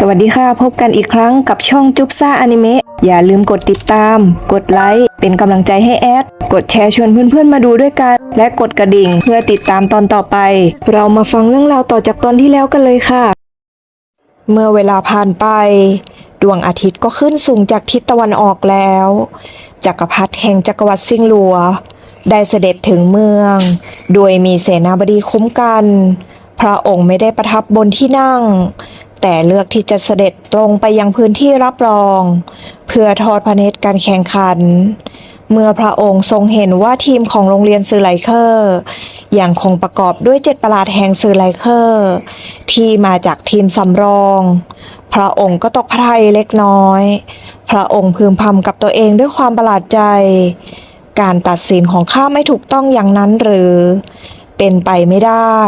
สวัสดีค่ะ พบกันอีกครั้งกับช่องจุ๊บซ่าอนิเมะอย่าลืมกดติดตาม กดไลค์ เป็นกำลังใจให้แอด กดแชร์ชวนเพื่อนๆมาดูด้วยกัน และกดกระดิ่งเพื่อติดตามตอนต่อไป เรามาฟังเรื่องราวต่อจากตอนที่แล้วกันเลยค่ะ เมื่อเวลาผ่านไป ดวงอาทิตย์ก็ขึ้นสูงจากทิศตะวันออกแล้ว จักรพรรดิแห่งจักรวรรดิซิงหลัว ได้เสด็จถึงเมือง โดยมีเสนาบดีคุ้มกัน พระองค์ไม่ได้ประทับบนที่นั่ง แต่เลือกที่จะเสด็จตรงไปยังพื้นที่รับรอง เพื่อทอดพระเนตรการแข่งขัน เมื่อพระองค์ทรงเห็นว่าทีมของโรงเรียนซือไลเคอร์ยังคงประกอบด้วยเจ็ดประหลาดแห่งซือไลเคอร์ ที่มาจากทีมสำรอง พระองค์ก็ตกพระทัยเล็กน้อย พระองค์พึมพำกับตัวเองด้วยความประหลาดใจ การตัดสินของข้าไม่ถูกต้องอย่างนั้นหรือ เป็นไปไม่ได้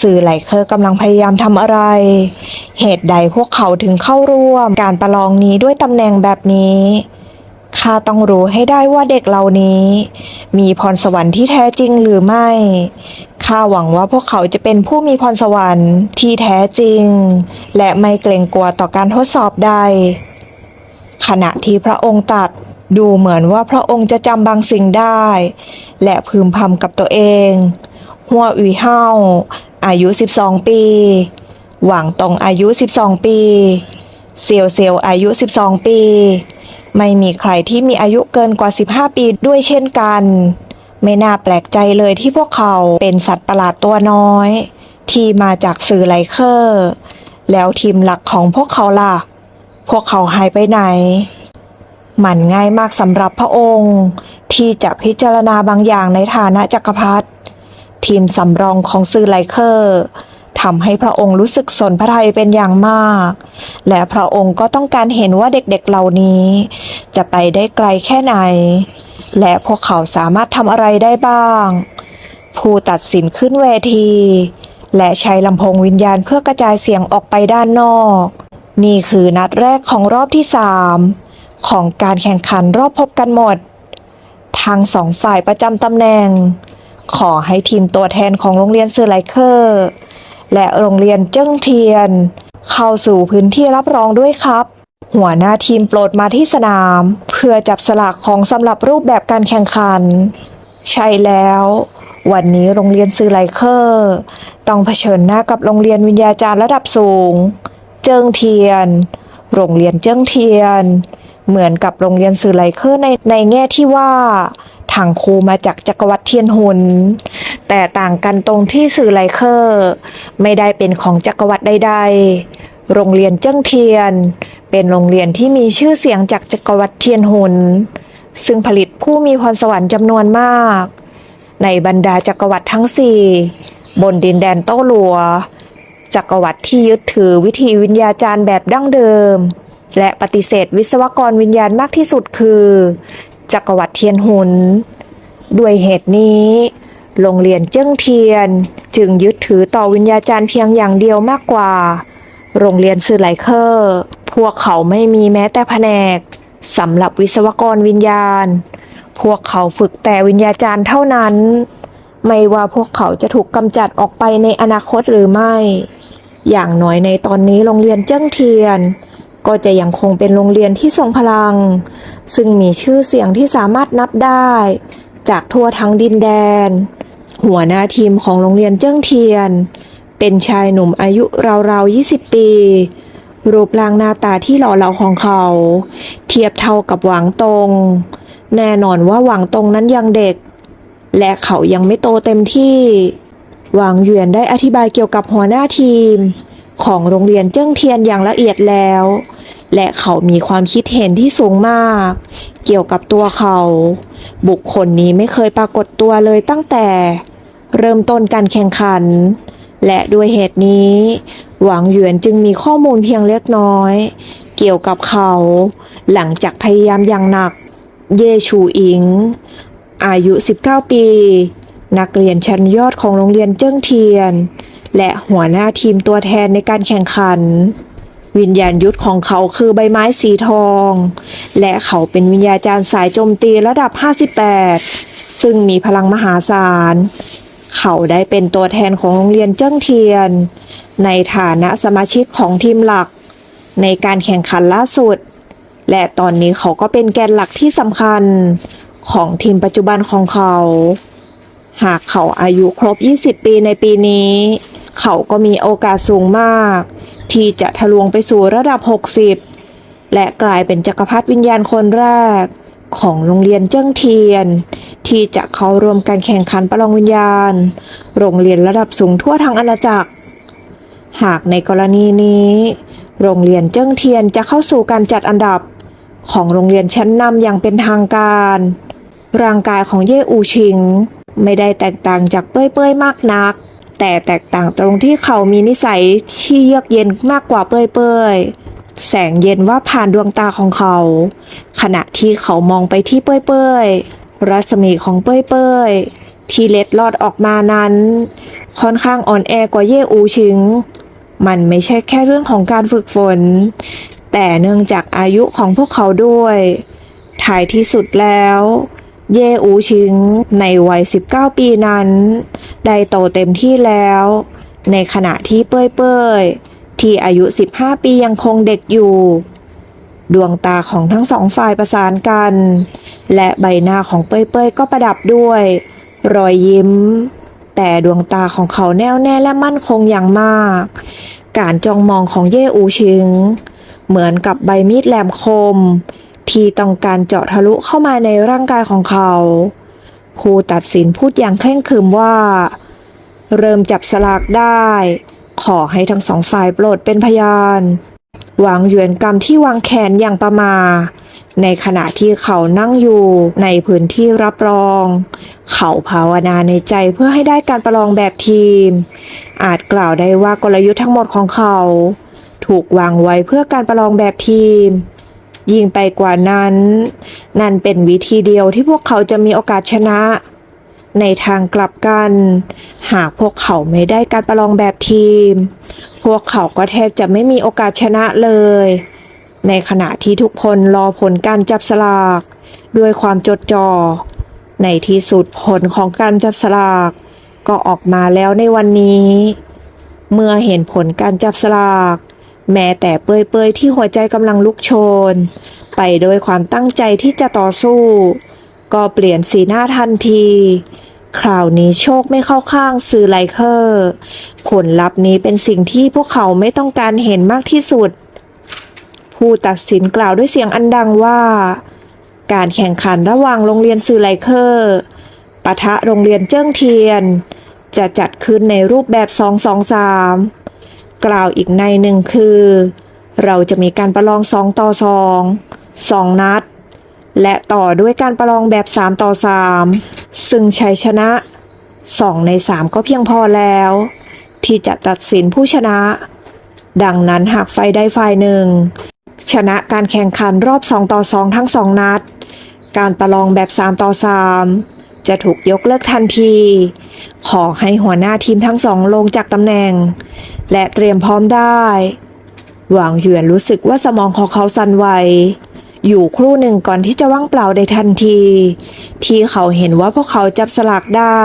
สื่อไหลเคอร์กำลังพยายามทำอะไร เหตุใดพวกเขาถึงเข้าร่วมการประลองนี้ด้วยตำแหน่งแบบนี้ข้าต้องรู้ให้ได้ว่าเด็กเหล่านี้ มีพรสวรรค์ที่แท้จริงหรือไม่ ข้าหวังว่าพวกเขาจะเป็นผู้มีพรสวรรค์ที่แท้จริง และไม่เกรงกลัวต่อการทดสอบใด ขณะที่พระองค์ตัดดูเหมือนว่าพระองค์จะจำบางสิ่งได้ และพึมพำกับตัวเอง หัวอุยเฮา อายุ 12 ปี หวังตงอายุ 12 ปี เซียวเซียวอายุ 12 ปี ไม่มีใครที่มีอายุเกินกว่า 15 ปีด้วยเช่นกัน ไม่น่าแปลกใจเลยที่พวกเขาเป็นสัตว์ประหลาดตัวน้อย ที่มาจากสื่อไลเคอร์ แล้วทีมหลักของพวกเขาล่ะ พวกเขาหายไปไหน มันง่ายมากสำหรับพระองค์ ที่จะพิจารณาบางอย่างในฐานะจักรพรรดิ ทีมสำรองของซือไลเคอร์ทำให้พระองค์รู้สึกสนพระทัยเป็นอย่างมาก และพระองค์ก็ต้องการเห็นว่าเด็กๆเหล่านี้ จะไปได้ไกลแค่ไหน และพวกเขาสามารถทำอะไรได้บ้าง ผู้ตัดสินขึ้นเวที และใช้ลำโพงวิญญาณเพื่อกระจายเสียงออกไปด้านนอก นี่คือนัดแรกของรอบที่สามของการแข่งขันรอบพบกันหมดทั้งสองฝ่ายประจำตำแหน่ง ขอให้ทีมตัวแทนของโรงเรียนเซอร์ไลเคอร์ และโรงเรียนเจิ้งเทียน เข้าสู่พื้นที่รับรองด้วยครับ หัวหน้าทีมโปรดมาที่สนาม เพื่อจับสลากของสำหรับรูปแบบการแข่งขัน ใช่แล้ว วันนี้โรงเรียนซือไลเคอร์ ต้องเผชิญหน้ากับโรงเรียนวิญญาจารย์ระดับสูง เจิ้งเทียน โรงเรียนเจิ้งเทียน เหมือนกับโรงเรียนสื่อไลเคอร์ในในแง่ที่ว่า ทางครูมาจากจักรวรรดิเทียนหุน แต่ต่างกันตรงที่สื่อไลเคอร์ ไม่ได้เป็นของจักรวรรดิใดๆ โรงเรียนเจิ้งเทียน เป็นโรงเรียนที่มีชื่อเสียงจากจักรวรรดิเทียนหุน ซึ่งผลิตผู้มีพรสวรรค์จำนวนมาก ในบรรดาจักรวรรดิทั้งสี่บนดินแดนโต้หลัว จักรวรรดิที่ยึดถือวิธีวิญญาจารย์แบบดั้งเดิมและปฏิเสธวิศวกรวิญญาณมากที่สุดคือ จักรวรรดิเทียนหุน ด้วยเหตุนี้ โรงเรียนเจิ้งเทียนจึงยึดถือต่อวิญญาจารย์เพียงอย่างเดียวมากกว่า โรงเรียนสื่อไหลเคอร์พวกเขาไม่มีแม้แต่แผนกสำหรับวิศวกรวิญญาณ พวกเขาฝึกแต่วิญญาจารย์เท่านั้น ไม่ว่าพวกเขาจะถูกกำจัดออกไปในอนาคตหรือไม่ อย่างน้อยในตอนนี้โรงเรียนเจิ้งเทียน ก็จะยังคงเป็นโรงเรียนที่ทรงพลัง ซึ่งมีชื่อเสียงที่สามารถนับได้ จากทั่วทั้งดินแดน หัวหน้าทีมของโรงเรียนเจิ้งเทียน เป็นชายหนุ่มอายุราวๆ 20 ปี รูปร่างหน้าตาที่หล่อเหลาของเขา เทียบเท่ากับหวังตง แน่นอนว่าหวังตงนั้นยังเด็ก และเขายังไม่โตเต็มที่หวังเหวียนได้อธิบายเกี่ยวกับหัวหน้าทีม ของโรงเรียนเจิ้งเทียนอย่างละเอียดแล้ว และเขามีความคิดเห็นที่สูงมาก เกี่ยวกับตัวเขา บุคคลนี้ไม่เคยปรากฏตัวเลยตั้งแต่ เริ่มต้นการแข่งขัน และด้วยเหตุนี้ หวังเหวียนจึงมีข้อมูลเพียงเล็กน้อย เกี่ยวกับเขา หลังจากพยายามอย่างหนัก เยชูอิง อายุ 19 ปี นักเรียนชั้นยอดของโรงเรียนเจิ้งเทียน และหัวหน้าทีมตัวแทนในการแข่งขัน วิญญาณยุทธของเขาคือใบไม้สีทอง และเขาเป็นวิญญาจารย์สายโจมตีระดับ 58 ซึ่งมีพลังมหาศาล เขาได้เป็นตัวแทนของโรงเรียนเจิ้งเทียน ในฐานะสมาชิกของทีมหลัก ในการแข่งขันล่าสุด และตอนนี้เขาก็เป็นแกนหลักที่สำคัญของทีมปัจจุบันของเขา หากเขาอายุครบ 20 ปีในปีนี้ เขาก็มีโอกาสสูงมาก ที่จะทะลวงไปสู่ระดับ 60 และกลายเป็นจักรพรรดิวิญญาณคนแรก ของโรงเรียนเจิ้งเทียน ที่จะเข้าร่วมการแข่งขันประลองวิญญาณ โรงเรียนระดับสูงทั่วทั้งอาณาจักร หากในกรณีนี้ โรงเรียนเจิ้งเทียนจะเข้าสู่การจัดอันดับ ของโรงเรียนชั้นนำอย่างเป็นทางการ ร่างกายของเย่อูชิง ไม่ได้แตกต่างจากเป้ยเป้ยมากนัก แต่แตกต่างตรงที่เขามีนิสัยที่เยือกเย็นมากกว่าเป้ยเป้ยๆ แสงเย็นว่าผ่านดวงตาของเขา ขณะที่เขามองไปที่เป้ยเป้ยๆ รัศมีของเป้ยเป้ยๆ ที่เล็ดลอดออกมานั้น ค่อนข้างอ่อนแอกว่าเย่อูชิง มันไม่ใช่แค่เรื่องของการฝึกฝน แต่เนื่องจากอายุของพวกเขาด้วย ท้ายที่สุดแล้ว เยอูชิงในวัย 19 ปีนั้น ได้โตเต็มที่แล้ว ในขณะที่เป้ยเป้ยที่อายุ 15 ปียังคงเด็กอยู่ ดวงตาของทั้งสองฝ่ายประสานกัน และใบหน้าของเป้ยเป้ยก็ประดับด้วย รอยยิ้ม แต่ดวงตาของเขาแน่วแน่และมั่นคงอย่างมาก การจ้องมองของเย่อูชิง เหมือนกับใบมีดแหลมคม ที่ต้องการเจาะทะลุเข้ามาในร่างกายของเขา ผู้ตัดสินพูดอย่างเคร่งขรึมว่า เริ่มจับสลากได้ ขอให้ทั้งสองฝ่ายโปรดเป็นพยานวางเหยือนกรรมที่วางแขนอย่างประมาในขณะที่เขานั่งอยู่ในพื้นที่รับรอง เขาภาวนาในใจเพื่อให้ได้การประลองแบบทีม อาจกล่าวได้ว่ากลยุทธ์ทั้งหมดของเขา ถูกวางไว้เพื่อการประลองแบบทีม ยิ่งไปกว่านั้น นั่นเป็นวิธีเดียวที่พวกเขาจะมีโอกาสชนะ ในทางกลับกัน หากพวกเขาไม่ได้การประลองแบบทีม พวกเขาก็แทบจะไม่มีโอกาสชนะเลย ในขณะที่ทุกคนรอผลการจับสลาก ด้วยความจดจ่อในที่สุดผลของการจับสลาก ก็ออกมาแล้วในวันนี้ เมื่อเห็นผลการจับสลาก แม้แต่เปยๆที่หัวใจกำลังลุกโชน ไปโดยความตั้งใจที่จะต่อสู้ ก็เปลี่ยนสีหน้าทันที คราวนี้โชคไม่เข้าข้างซื้อไลเคอร์ ผลลัพธ์นี้เป็นสิ่งที่พวกเขาไม่ต้องการเห็นมากที่สุด ผู้ตัดสินกล่าวด้วยเสียงอันดังว่า การแข่งขันระหว่างโรงเรียนสื่อไลเคอร์ปะทะโรงเรียนเจิ้งเทียน จะจัดขึ้นในรูปแบบ 2-2-3 กล่าวอีกในหนึ่งคือ เราจะมีการประลอง2ต่อ2 2นัด และต่อด้วยการประลองแบบ3ต่อ3ซึ่งชัยชนะ2ใน3ก็เพียงพอแล้ว ที่จะตัดสินผู้ชนะ ดังนั้นหากไฟใดฝ่ายหนึ่ง ชนะการแข่งขันรอบ2ต่อ2ทั้ง2นัด การประลองแบบ3ต่อ3 จะถูกยกเลิกทันที ขอให้หัวหน้าทีมทั้งสองลงจากตำแหน่ง และเตรียมพร้อมได้ หวางเหวียนรู้สึกว่าสมองของเขาสั่นไหวอยู่ครู่หนึ่งก่อนที่จะว่างเปล่าได้ทันที ที่เขาเห็นว่าพวกเขาจับสลากได้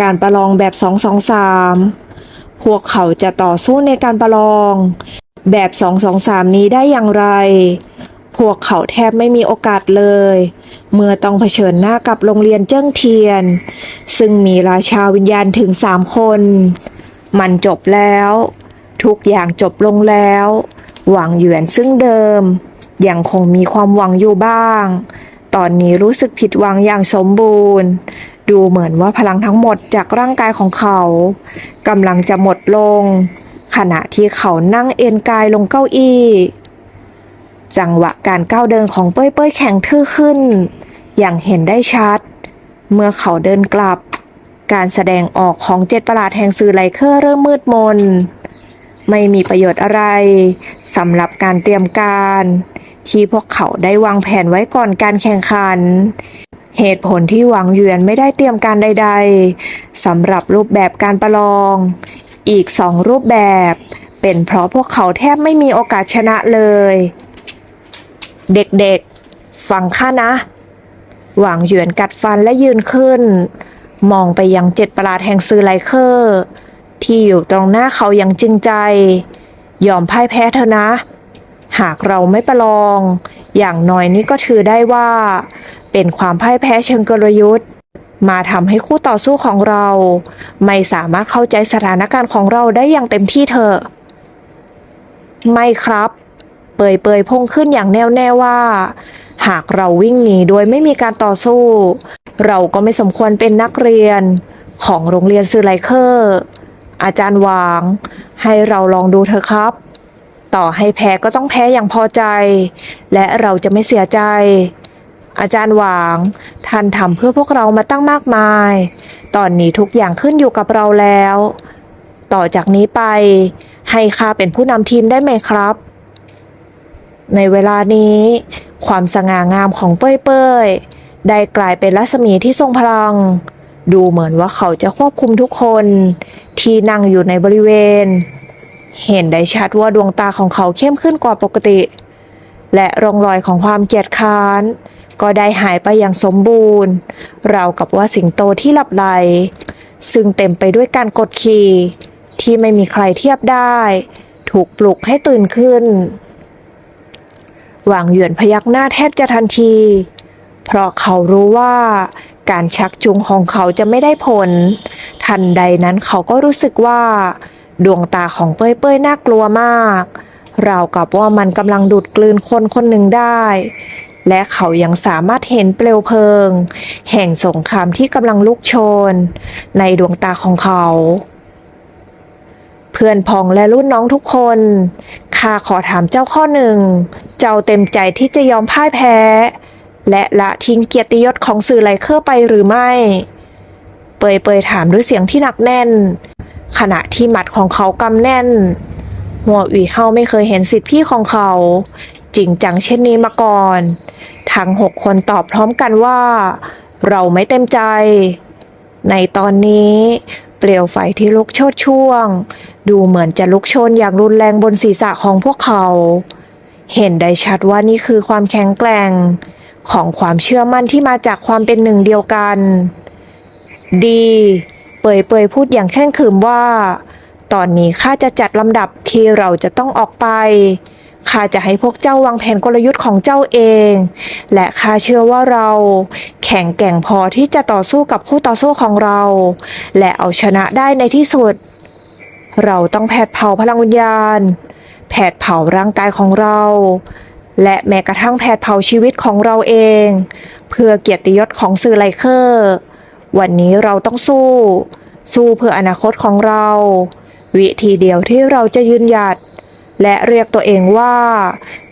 การประลองแบบ2-2-3พวกเขาจะต่อสู้ในการประลอง แบบ2-2-3นี้ได้อย่างไร พวกเขาแทบไม่มีโอกาสเลย เมื่อต้องเผชิญหน้ากับโรงเรียนเจิ้งเทียน ซึ่งมีราชาวิญญาณถึงสามคน มันจบแล้ว ทุกอย่างจบลงแล้ว หวังเหยือนซึ่งเดิม ยังคงมีความหวังอยู่บ้าง ตอนนี้รู้สึกผิดหวังอย่างสมบูรณ์ ดูเหมือนว่าพลังทั้งหมดจากร่างกายของเขากำลังจะหมดลง ขณะที่เขานั่งเอนกายลงเก้าอี้ จังหวะการก้าวเดินของเป้ยเป้ยแข็งทื่อขึ้น อย่างเห็นได้ชัด เมื่อเขาเดินกลับ การแสดงออกของเจ็ดประหลาดแห่งสื่อไลเคอร์เริ่มมืดมน ไม่มีประโยชน์อะไรสำหรับการเตรียมการ ที่พวกเขาได้วางแผนไว้ก่อนการแข่งขัน เหตุผลที่หวังเหวียนไม่ได้เตรียมการใด ๆสำหรับรูปแบบการประลอง อีกสองรูปแบบ เป็นเพราะพวกเขาแทบไม่มีโอกาสชนะเลย เด็กๆ ฟังข้านะ หวังเหยือนกัดฟันและยืนขึ้น มองไปยังเจ็ดประหลาดแห่งซือไลเคอร์ ที่อยู่ตรงหน้าเขาอย่างจริงใจ ยอมพ่ายแพ้เถอนะ หากเราไม่ประลอง อย่างน้อยนี่ก็ถือได้ว่า เป็นความพ่ายแพ้เชิงกลยุทธ์ มาทำให้คู่ต่อสู้ของเรา ไม่สามารถเข้าใจสถานการณ์ของเราได้อย่างเต็มที่เถอะไม่ครับ เปยเปยๆพุ่งขึ้นอย่างแน่วแน่ว่า หากเราวิ่งหนีโดยไม่มีการต่อสู้ เราก็ไม่สมควรเป็นนักเรียนของโรงเรียนซือไลเคอร์ อาจารย์วาง ให้เราลองดูเถอะครับ ต่อให้แพ้ก็ต้องแพ้อย่างพอใจ และเราจะไม่เสียใจ อาจารย์หวางท่านทำเพื่อพวกเรามาตั้งมากมาย ตอนนี้ทุกอย่างขึ้นอยู่กับเราแล้ว ต่อจากนี้ไป ให้ข้าเป็นผู้นำทีมได้ไหมครับ ในเวลานี้ ความสง่างามของเป้ยเป้ยๆได้กลายเป็นรัศมีที่ทรงพลัง ดูเหมือนว่าเขาจะควบคุมทุกคน ที่นั่งอยู่ในบริเวณ เห็นได้ชัดว่าดวงตาของเขาเข้มขึ้นกว่าปกติ และร่องรอยของความเกียจค้าน ก็ได้หายไปอย่างสมบูรณ์ ราวกับว่าสิงโตที่หลับไหล ซึ่งเต็มไปด้วยการกดขี่ที่ไม่มีใครเทียบได้ ถูกปลุกให้ตื่นขึ้น หวางเหวียนพยักหน้าแทบจะทันที เพราะเขารู้ว่าการชักจูงของเขาจะไม่ได้ผล ทันใดนั้นเขาก็รู้สึกว่า ดวงตาของเป้ยเป้ยๆน่ากลัวมาก ราวกับว่ามันกำลังดูดกลืนคนคนหนึ่งได้ และเขายังสามารถเห็นเปลวเพลิง แห่งสงครามที่กำลังลุกโชน ในดวงตาของเขา เพื่อนพ้องและรุ่นน้องทุกคน ข้าขอถามเจ้าข้อหนึ่ง เจ้าเต็มใจที่จะยอมพ่ายแพ้ และละทิ้งเกียรติยศของสื่อไลเคอร์ไปหรือไม่ เปยเปยถามด้วยเสียงที่หนักแน่น ขณะที่หมัดของเขากำแน่นหัวอีเฮาไม่เคยเห็นสิทธิพี่ของเขา จริงจังเช่นนี้มาก่อน ทั้งหกคนตอบพร้อมกันว่า เราไม่เต็มใจ ในตอนนี้ เปลวไฟที่ลุกโชดช่วง ดูเหมือนจะลุกโชนอย่างรุนแรงบนศีรษะของพวกเขา เห็นได้ชัดว่านี่คือความแข็งแกร่ง ของความเชื่อมั่นที่มาจากความเป็นหนึ่งเดียวกัน ดี เปยเปยพูดอย่างแข่งขืมว่า ตอนนี้ข้าจะจัดลำดับที่เราจะต้องออกไปข้าจะให้พวกเจ้าวางแผนกลยุทธ์ของเจ้าเอง และข้าเชื่อว่าเรา แข็งแกร่งพอที่จะต่อสู้กับคู่ต่อสู้ของเรา และเอาชนะได้ในที่สุด เราต้องแผดเผาพลังวิญญาณ แผดเผาร่างกายของเรา และแม้กระทั่งแผดเผาชีวิตของเราเอง เพื่อเกียรติยศของสื่อไลเคอร์ วันนี้เราต้องสู้ สู้เพื่ออนาคตของเรา วิธีเดียวที่เราจะยืนหยัด และเรียกตัวเองว่า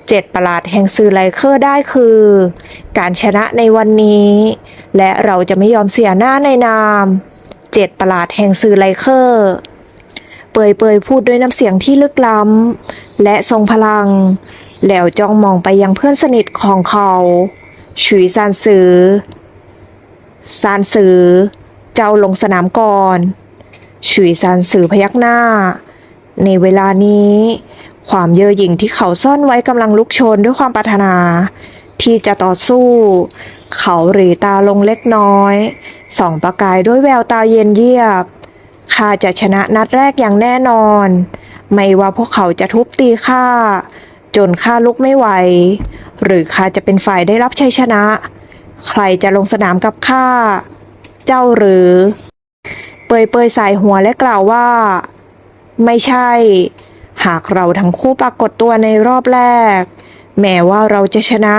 เจ็ดประหลาดแห่งสื่อไลเคอร์ได้คือ การชนะในวันนี้ และเราจะไม่ยอมเสียหน้าในนามเจ็ดประหลาดแห่งสื่อไลเคอร์ เปยเปยพูดด้วยน้ำเสียงที่ลึกล้ำ และทรงพลัง แล้วจ้องมองไปยังเพื่อนสนิทของเขาฉุยซานซือซานซือเจ้าลงสนามก่อนฉุยซานซือพยักหน้า ในเวลานี้ ความเย่อหยิ่งที่เขาซ่อนไว้กำลังลุกโชนด้วยความปรารถนา ที่จะต่อสู้ เขาหรีตาลงเล็กน้อย ส่องประกายด้วยแววตาเย็นเยียบข้าจะชนะนัดแรกอย่างแน่นอน ไม่ว่าพวกเขาจะทุบตีข้าจนข้าลุกไม่ไหว หรือข้าจะเป็นฝ่ายได้รับชัยชนะ ใครจะลงสนามกับข้าเจ้าหรือ เปยเปยสายหัวและกล่าวว่า ไม่ใช่ หากเราทั้งคู่ปรากฏตัวในรอบแรก แม้ว่าเราจะชนะ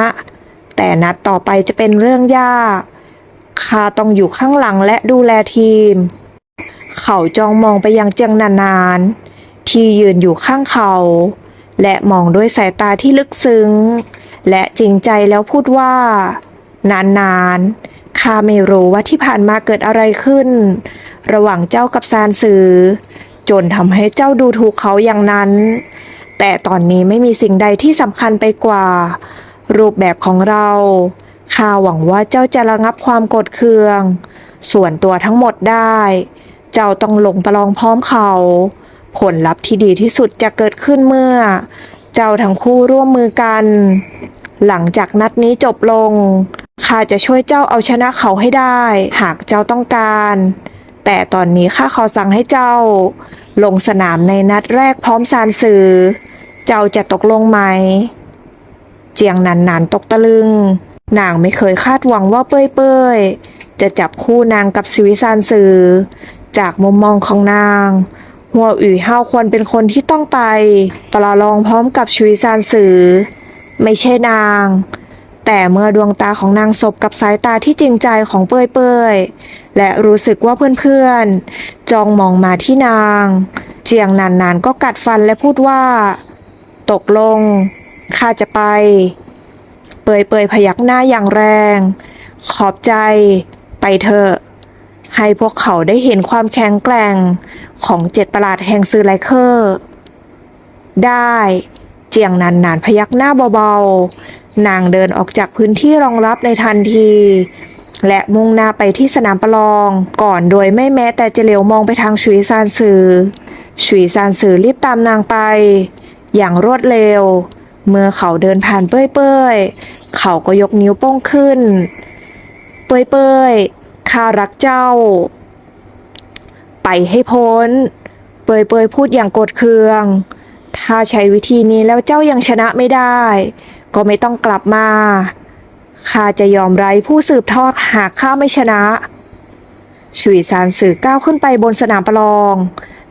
แต่นัดต่อไปจะเป็นเรื่องยากข้าต้องอยู่ข้างหลังและดูแลทีม เขาจ้องมองไปยังเจียงนานๆที่ยืนอยู่ข้างเขา และมองด้วยสายตาที่ลึกซึ้ง และจริงใจแล้วพูดว่า นานๆข้าไม่รู้ว่าที่ผ่านมาเกิดอะไรขึ้น ระหว่างเจ้ากับซานซือ จนทำให้เจ้าดูถูกเขาอย่างนั้น แต่ตอนนี้ไม่มีสิ่งใดที่สำคัญไปกว่า รูปแบบของเรา ข้าหวังว่าเจ้าจะระงับความโกรธเคือง ส่วนตัวทั้งหมดได้ เจ้าต้องลงประลองพร้อมเขา ผลลัพธ์ที่ดีที่สุดจะเกิดขึ้นเมื่อ เจ้าทั้งคู่ร่วมมือกัน หลังจากนัดนี้จบลงข้าจะช่วยเจ้าเอาชนะเขาให้ได้ หากเจ้าต้องการ แต่ตอนนี้ข้าขอสั่งให้เจ้า ลงสนามในนัดแรกพร้อมซานซือเจ้าจะตกลงไหม เจียงนันนานตกตะลึง นางไม่เคยคาดหวังว่าเป้ยเป้ยจะจับคู่นางกับสวิซานซือจากมุมมองของนางหัวอุ่ยเฮาควรเป็นคนที่ต้องไปประลองพร้อมกับชุยซานซือ ไม่ใช่นาง แต่เมื่อดวงตาของนางสบกับสายตาที่จริงใจของเปยเปยๆและรู้สึกว่าเพื่อนๆ จ้องมองมาที่นาง เจียงนานๆก็กัดฟันและพูดว่า ตกลงข้าจะไป เปยเปยพยักหน้าอย่างแรง ขอบใจ ไปเถอะให้พวกเขาได้เห็นความแข็งแกร่งของเจ็ดประหลาดแห่งซือไลเคอร์ ได้ เจียงนันนานพยักหน้าเบาๆ นางเดินออกจากพื้นที่รองรับในทันที และมุ่งหน้าไปที่สนามประลอง ก่อนโดยไม่แม้แต่จะเหลียวมองไปทางชุยซานซือชุยซานซือรีบตามนางไป อย่างรวดเร็ว เมื่อเขาเดินผ่านเป้ยๆเขาก็ยกนิ้วโป้งขึ้น เป้ยๆข้ารักเจ้า ไปให้พ้น เปยเปยพูดอย่างโกรธเคือง ถ้าใช้วิธีนี้แล้วเจ้ายังชนะไม่ได้ ก็ไม่ต้องกลับมา ข้าจะยอมไร้ผู้สืบทอดหากข้าไม่ชนะ ชุยซานสื่อก้าวขึ้นไปบนสนามประลอง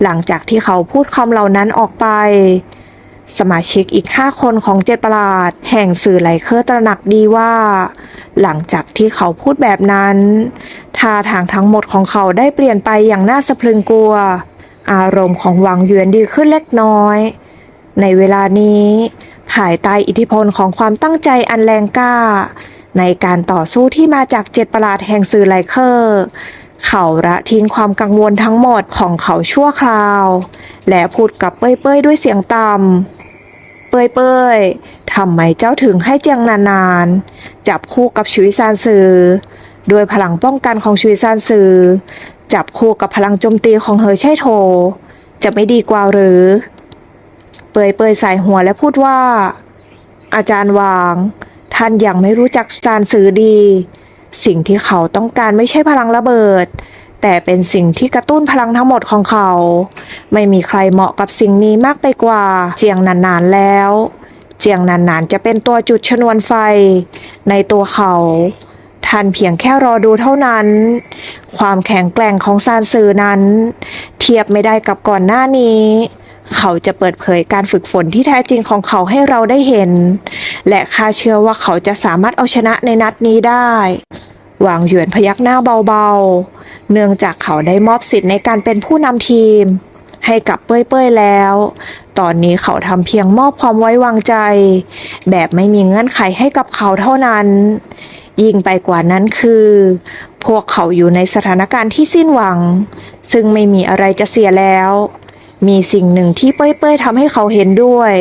หลังจากที่เขาพูดคำเหล่านั้นออกไป สมาชิกอีกห้าคนของเจ็ดประหลาด แห่งสื่อไหลเคอร์ตระหนักดีว่า หลังจากที่เขาพูดแบบนั้น ท่าทางทั้งหมดของเขาได้เปลี่ยนไปอย่างน่าสะพรึงกลัว อารมณ์ของวังเยวนดีขึ้นเล็กน้อย ในเวลานี้ ภายใต้อิทธิพลของความตั้งใจอันแรงกล้า ในการต่อสู้ที่มาจากเจ็ดประหลาดแห่งสื่อไลเคอร์ เขาละทิ้งความกังวลทั้งหมดของเขาชั่วคราว และพูดกับเป้ยๆด้วยเสียงต่ำเป้ยเป้ยๆทำไมเจ้าถึงให้เจียงนานๆ จับคู่กับชุยซานซือโดยพลังป้องกันของชุยซานซือจับคู่กับพลังโจมตีของเฮอใช่โท จะไม่ดีกว่าหรือ เปยเปยใส่หัวและพูดว่า อาจารย์วาง ท่านยังไม่รู้จักซานซือดี สิ่งที่เขาต้องการไม่ใช่พลังระเบิด แต่เป็นสิ่งที่กระตุ้นพลังทั้งหมดของเขา ไม่มีใครเหมาะกับสิ่งนี้มากไปกว่าเจียงนานๆแล้วเจียงนานๆจะเป็นตัวจุดชนวนไฟ ในตัวเขา ท่านเพียงแค่รอดูเท่านั้น ความแข็งแกร่งของซานซือนั้น เทียบไม่ได้กับก่อนหน้านี้ เขาจะเปิดเผยการฝึกฝนที่แท้จริงของเขาให้เราได้เห็น และข้าเชื่อว่าเขาจะสามารถเอาชนะในนัดนี้ได้หวางหยวนพยักหน้าเบาๆ เนื่องจากเขาได้มอบสิทธิ์ในการเป็นผู้นำทีม ให้กับเป้ยๆแล้ว ตอนนี้เขาทำเพียงมอบความไว้วางใจ แบบไม่มีเงื่อนไขให้กับเขาเท่านั้น ยิ่งไปกว่านั้นคือ พวกเขาอยู่ในสถานการณ์ที่สิ้นหวัง ซึ่งไม่มีอะไรจะเสียแล้ว มีสิ่งหนึ่งที่เป้ยๆทำให้เขาเห็นด้วย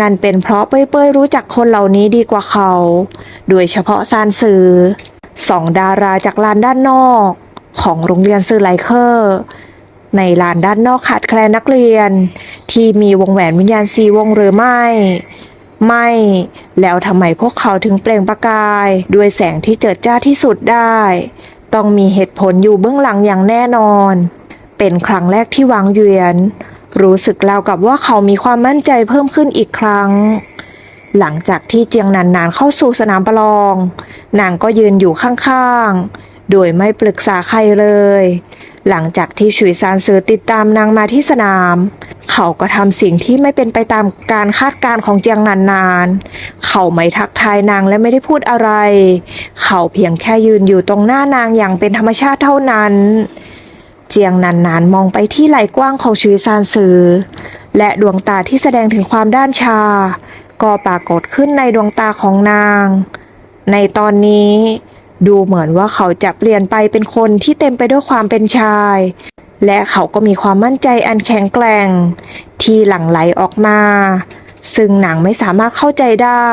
นั่นเป็นเพราะเป้ยๆรู้จักคนเหล่านี้ดีกว่าเขา โดยเฉพาะซานซือสองดาราจากลานด้านนอก ของโรงเรียนซือไลเคอร์ ในลานด้านนอกขาดแคลนนักเรียน ที่มีวงแหวนวิญญาณสีวงหรือไม่ ไม่ แล้วทำไมพวกเขาถึงเปล่งประกาย ด้วยแสงที่เจิดจ้าที่สุดได้ ต้องมีเหตุผลอยู่เบื้องหลังอย่างแน่นอน เป็นครั้งแรกที่วังเยวียนรู้สึกราวกับว่าเขามีความมั่นใจเพิ่มขึ้นอีกครั้ง หลังจากที่เจียงนานๆเข้าสู่สนามประลอง นางก็ยืนอยู่ข้างๆ โดยไม่ปรึกษาใครเลย หลังจากที่ชุยซานซือติดตามนางมาที่สนาม เขาก็ทำสิ่งที่ไม่เป็นไปตามการคาดการณ์ของเจียงนานๆเขาไม่ทักทายนางและไม่ได้พูดอะไร เขาเพียงแค่ยืนอยู่ตรงหน้านางอย่างเป็นธรรมชาติเท่านั้น เจียงนานๆ มองไปที่ไหล่กว้างของชุยซานซือ และดวงตาที่แสดงถึงความด้านชา ก็ปรากฏขึ้นในดวงตาของนาง ในตอนนี้ ดูเหมือนว่าเขาจะเปลี่ยนไปเป็นคนที่เต็มไปด้วยความเป็นชาย และเขาก็มีความมั่นใจอันแข็งแกร่ง ที่หลั่งไหลออกมา ซึ่งหนังไม่สามารถเข้าใจได้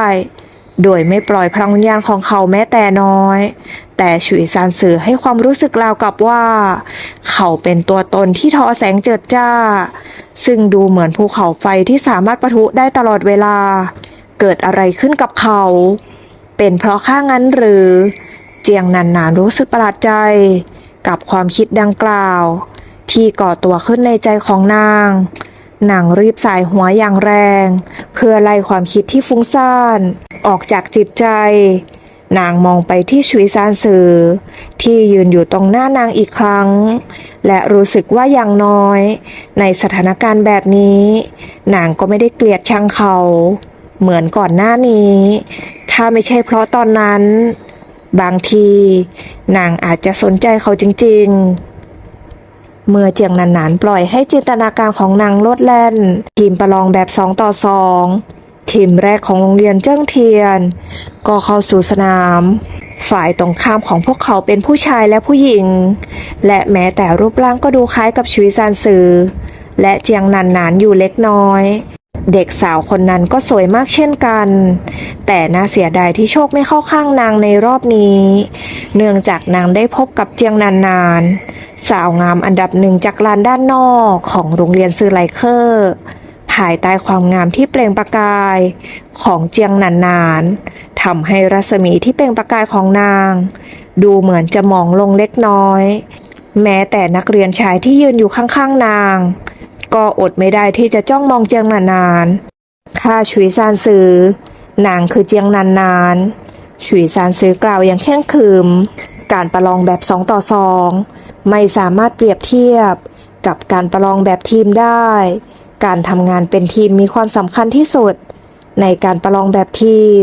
โดยไม่ปล่อยพลังวิญญาณของเขาแม้แต่น้อย แต่ฉุยซานสื่อให้ความรู้สึกราวกับว่า เขาเป็นตัวตนที่ทอแสงเจิดจ้า ซึ่งดูเหมือนภูเขาไฟที่สามารถปะทุได้ตลอดเวลา เกิดอะไรขึ้นกับเขา เป็นเพราะข้างั้นหรือ เจียงนานรู้สึกประหลาดใจ กับความคิดดังกล่าว ที่ก่อตัวขึ้นในใจของนางนังรีบสายหัวอย่างแรง เพื่อไล่ความคิดที่ฟุ้งซ่าน ออกจากจิตใจ นางมองไปที่ชุยซานซือ ที่ยืนอยู่ตรงหน้านางอีกครั้ง และรู้สึกว่าอย่างน้อย ในสถานการณ์แบบนี้ นางก็ไม่ได้เกลียดชังเขา เหมือนก่อนหน้านี้ ถ้าไม่ใช่เพราะตอนนั้น บางที นางอาจจะสนใจเขาจริง ๆเมื่อเจียงนันนานปล่อยให้จินตนาการของนางโลดแล่น ทีมประลองแบบสองต่อสอง ทีมแรกของโรงเรียนเจิ้งเทียน ก็เข้าสู่สนาม ฝ่ายตรงข้ามของพวกเขาเป็นผู้ชายและผู้หญิง และแม้แต่รูปร่างก็ดูคล้ายกับชวีซานซือ และเจียงนันนานอยู่เล็กน้อย เด็กสาวคนนั้นก็สวยมากเช่นกัน แต่น่าเสียดายที่โชคไม่เข้าข้างนางในรอบนี้ เนื่องจากนางได้พบกับเจียงนานนาน สาวงามอันดับหนึ่งจากลานด้านนอกของโรงเรียนซือไลเคอร์ ภายใต้ความงามที่เปล่งประกาย ของเจียงนานนานทำให้รัศมีที่เปล่งประกายของนาง ดูเหมือนจะมองลงเล็กน้อย แม้แต่นักเรียนชายที่ยืนอยู่ข้างๆนาง ก็อดไม่ได้ที่จะจ้องมองเจียงนานนานข้าฉุยซานซือนางคือเจียงนานนานฉุยซานซือกล่าวอย่างแข้งขรึมการประลองแบบสองต่อสองไม่สามารถเปรียบเทียบกับการประลองแบบทีมได้ การทำงานเป็นทีมมีความสำคัญที่สุด ในการประลองแบบทีม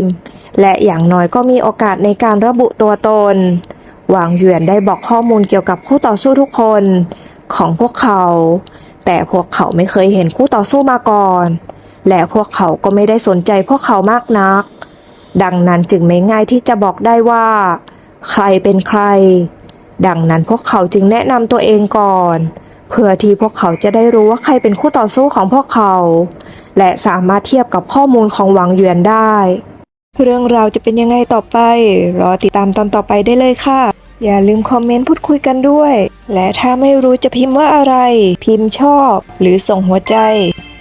และอย่างน้อยก็มีโอกาสในการระบุตัวตน หวางเหวียนได้บอกข้อมูลเกี่ยวกับคู่ต่อสู้ทุกคนของพวกเขา แต่พวกเขาไม่เคยเห็นคู่ต่อสู้มาก่อน และพวกเขาก็ไม่ได้สนใจพวกเขามากนัก ดังนั้นจึงไม่ง่ายที่จะบอกได้ว่า ใครเป็นใคร ดังนั้นพวกเขาจึงแนะนำตัวเองก่อน เพื่อที่พวกเขาจะได้รู้ว่าใครเป็นคู่ต่อสู้ของพวกเขา และสามารถเทียบกับข้อมูลของหวังเหวียนได้ เรื่องราวจะเป็นยังไงต่อไป รอติดตามตอนต่อไปได้เลยค่ะ อย่าลืมคอมเมนต์พูดคุยกันด้วย และถ้าไม่รู้จะพิมพ์ว่าอะไร พิมพ์ชอบ หรือส่งหัวใจ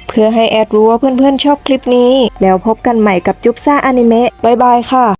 เพื่อให้แอดรู้ว่าเพื่อนๆชอบคลิปนี้ แล้วพบกันใหม่กับจุ๊บซ่าอนิเมะบ๊ายบายค่ะ